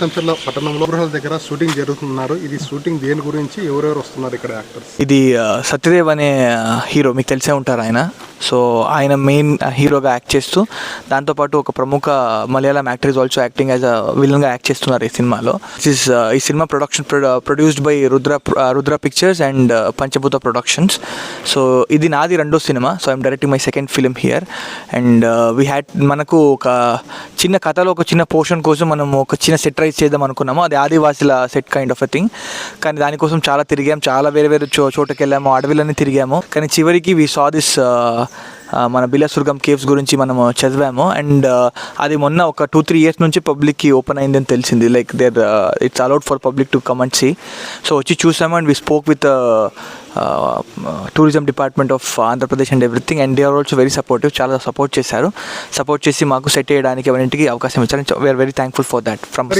పట్టణంలో పట్టణంలో గృహాల దగ్గర షూటింగ్ జరుగుతున్నారు. ఇది షూటింగ్ దేని గురించి ఎవరెవరు వస్తున్నారు ఇక్కడ యాక్టర్స్? ఇది సత్యదేవ్ అనే హీరో. మీకు తెలిసే ఉంటారు ఆయన. సో ఆయన మెయిన్ హీరోగా యాక్ట్ చేస్తూ దాంతోపాటు ఒక ప్రముఖ Malayalam actor also acting as a విలన్గా యాక్ట్ చేస్తున్నారు ఈ సినిమాలో. ఇస్ uh, ఈ cinema production produced by Rudra Rudra pictures and Panchabhuta productions so ఇది నాది రెండో cinema. So I'm directing my second film here and we had మనకు ఒక చిన్న కథలో ఒక చిన్న పోర్షన్ కోసం మనం ఒక చిన్న సెట్ రైజ్ చేద్దాం అనుకున్నాము. అది ఆదివాసుల set kind of a thing కానీ దానికోసం చాలా తిరిగాం. చాలా వేరే వేరే చో చోటుకి వెళ్ళాము అడవిలన్నీ తిరిగాము. కానీ చివరికి వి సా దిస్ మన బిలసుర్గం కేవ్స్ గురించి మనం చదివాము. అండ్ అది మొన్న ఒక టూ త్రీ ఇయర్స్ నుంచి పబ్లిక్కి ఓపెన్ అయిందని తెలిసింది. Like there it's allowed for public to come and see. So వచ్చి చూసాము and we spoke with tourism department of Andhra Pradesh and everything. And they are also very supportive. చాలా సపోర్ట్ చేశారు. Support చేసి మాకు సెట్ చేయడానికి అవన్నింటికి అవకాశం ఇచ్చారు. We are very thankful for that from